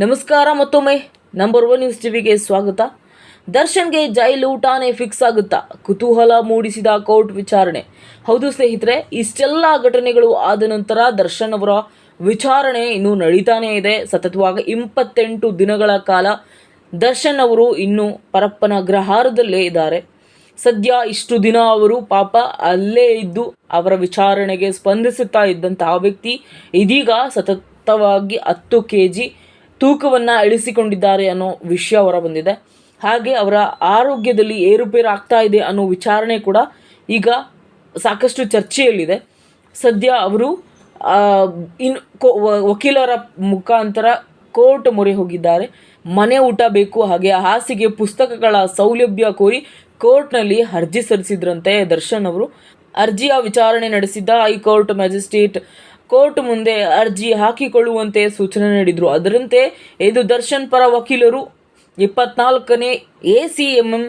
ನಮಸ್ಕಾರ ಮತ್ತೊಮ್ಮೆ number one news ಟಿವಿಗೆ ಸ್ವಾಗತ. ದರ್ಶನ್ಗೆ ಜೈಲು ಊಟಾನೇ ಫಿಕ್ಸ್ ಆಗುತ್ತಾ? ಕುತೂಹಲ ಮೂಡಿಸಿದ ಕೋರ್ಟ್ ವಿಚಾರಣೆ. ಹೌದು ಸ್ನೇಹಿತರೆ, ಇಷ್ಟೆಲ್ಲ ಘಟನೆಗಳು ಆದ ನಂತರ ದರ್ಶನ್ ಅವರ ವಿಚಾರಣೆ ಇನ್ನೂ ನಡೀತಾನೇ ಇದೆ. ಸತತವಾಗಿ ಇಪ್ಪತ್ತೆಂಟು ದಿನಗಳ ಕಾಲ ದರ್ಶನ್ ಅವರು ಇನ್ನೂ ಪರಪ್ಪನ ಗ್ರಹಾರದಲ್ಲೇ ಇದ್ದಾರೆ. ಸದ್ಯ ಇಷ್ಟು ದಿನ ಅವರು ಪಾಪ ಅಲ್ಲೇ ಇದ್ದು ಅವರ ವಿಚಾರಣೆಗೆ ಸ್ಪಂದಿಸುತ್ತಾ ಇದ್ದಂತಹ ವ್ಯಕ್ತಿ ಇದೀಗ ಸತತವಾಗಿ ಹತ್ತು ಕೆ ಜಿ ತೂಕವನ್ನು ಇಳಿಸಿಕೊಂಡಿದ್ದಾರೆ ಅನ್ನೋ ವಿಷಯ ಹೊರ ಬಂದಿದೆ ಹಾಗೆ ಅವರ ಆರೋಗ್ಯದಲ್ಲಿ ಏರುಪೇರು ಆಗ್ತಾ ಇದೆ ಅನ್ನೋ ವಿಚಾರಣೆ ಕೂಡ ಈಗ ಸಾಕಷ್ಟು ಚರ್ಚೆಯಲ್ಲಿದೆ. ಸದ್ಯ ಅವರು ಇನ್ ವಕೀಲರ ಮುಖಾಂತರ ಕೋರ್ಟ್ ಮೊರೆ ಹೋಗಿದ್ದಾರೆ. ಮನೆ ಊಟ ಬೇಕು, ಹಾಗೆ ಹಾಸಿಗೆ ಪುಸ್ತಕಗಳ ಸೌಲಭ್ಯ ಕೋರಿ ಕೋರ್ಟ್ನಲ್ಲಿ ಅರ್ಜಿ ಸಲ್ಲಿಸಿದ್ರಂತೆ ದರ್ಶನ್ ಅವರು. ಅರ್ಜಿಯ ವಿಚಾರಣೆ ನಡೆಸಿದ್ದ ಹೈಕೋರ್ಟ್ ಮ್ಯಾಜಿಸ್ಟ್ರೇಟ್ ಕೋರ್ಟ್ ಮುಂದೆ ಅರ್ಜಿ ಹಾಕಿಕೊಳ್ಳುವಂತೆ ಸೂಚನೆ ನೀಡಿದರು. ಅದರಂತೆ, ಇದು ದರ್ಶನ್ ಪರ ವಕೀಲರು ಇಪ್ಪತ್ನಾಲ್ಕನೇ ಎ ಸಿ ಎಂ ಎಂ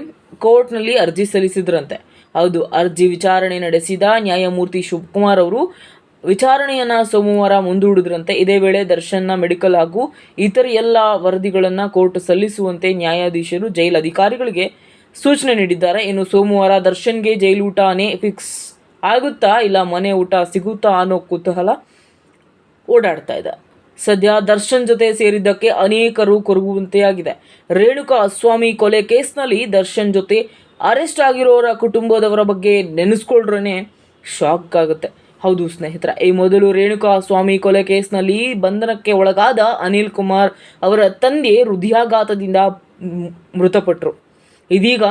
ಕೋರ್ಟ್ನಲ್ಲಿ ಅರ್ಜಿ ಸಲ್ಲಿಸಿದ್ರಂತೆ. ಹೌದು, ಅರ್ಜಿ ವಿಚಾರಣೆ ನಡೆಸಿದ ನ್ಯಾಯಮೂರ್ತಿ ಶಿವಕುಮಾರ್ ಅವರು ವಿಚಾರಣೆಯನ್ನು ಸೋಮವಾರ ಮುಂದೂಡಿದ್ರಂತೆ. ಇದೇ ವೇಳೆ ದರ್ಶನ್ನ ಮೆಡಿಕಲ್ ಹಾಗೂ ಇತರ ಎಲ್ಲ ವರದಿಗಳನ್ನು ಕೋರ್ಟ್ ಸಲ್ಲಿಸುವಂತೆ ನ್ಯಾಯಾಧೀಶರು ಜೈಲ್ ಅಧಿಕಾರಿಗಳಿಗೆ ಸೂಚನೆ ನೀಡಿದ್ದಾರೆ. ಇನ್ನು ಸೋಮವಾರ ದರ್ಶನ್ಗೆ ಜೈಲು ಊಟನೇ ಫಿಕ್ಸ್ ಆಗುತ್ತಾ ಇಲ್ಲ, ಮನೆ ಊಟ ಸಿಗುತ್ತಾ ಅನ್ನೋ ಕುತೂಹಲ ಓಡಾಡ್ತಾ ಇದೆ. ಸದ್ಯ ದರ್ಶನ್ ಜೊತೆ ಸೇರಿದ್ದಕ್ಕೆ ಅನೇಕರು ಕೊರಗುವಂತೆಯಾಗಿದೆ. ರೇಣುಕಾ ಸ್ವಾಮಿ ಕೊಲೆ ಕೇಸ್ನಲ್ಲಿ ದರ್ಶನ್ ಜೊತೆ ಅರೆಸ್ಟ್ ಆಗಿರೋರ ಕುಟುಂಬದವರ ಬಗ್ಗೆ ನೆನೆಸ್ಕೊಳ್ರೇ ಶಾಕ್ ಆಗುತ್ತೆ. ಹೌದು ಸ್ನೇಹಿತರ, ಈ ಮೊದಲು ರೇಣುಕಾ ಸ್ವಾಮಿ ಕೊಲೆ ಕೇಸ್ನಲ್ಲಿ ಬಂಧನಕ್ಕೆ ಒಳಗಾದ ಅನಿಲ್ ಕುಮಾರ್ ಅವರ ತಂದೆ ಹೃದಯಾಘಾತದಿಂದ ಮೃತಪಟ್ಟರು ಇದೀಗ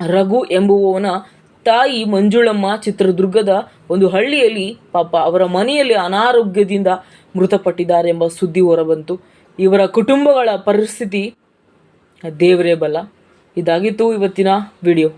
ರಘು ಎಂಬುವವನ ತಾಯಿ ಮಂಜುಳಮ್ಮ ಚಿತ್ರದುರ್ಗದ ಒಂದು ಹಳ್ಳಿಯಲ್ಲಿ ಪಾಪ ಅವರ ಮನೆಯಲ್ಲಿ ಅನಾರೋಗ್ಯದಿಂದ ಮೃತಪಟ್ಟಿದ್ದಾರೆ ಎಂಬ ಸುದ್ದಿ ಹೊರಬಂತು. ಇವರ ಕುಟುಂಬಗಳ ಪರಿಸ್ಥಿತಿ ದೇವರೇ ಬಲ್ಲ. ಇದಾಗಿತ್ತು ಇವತ್ತಿನ ವಿಡಿಯೋ.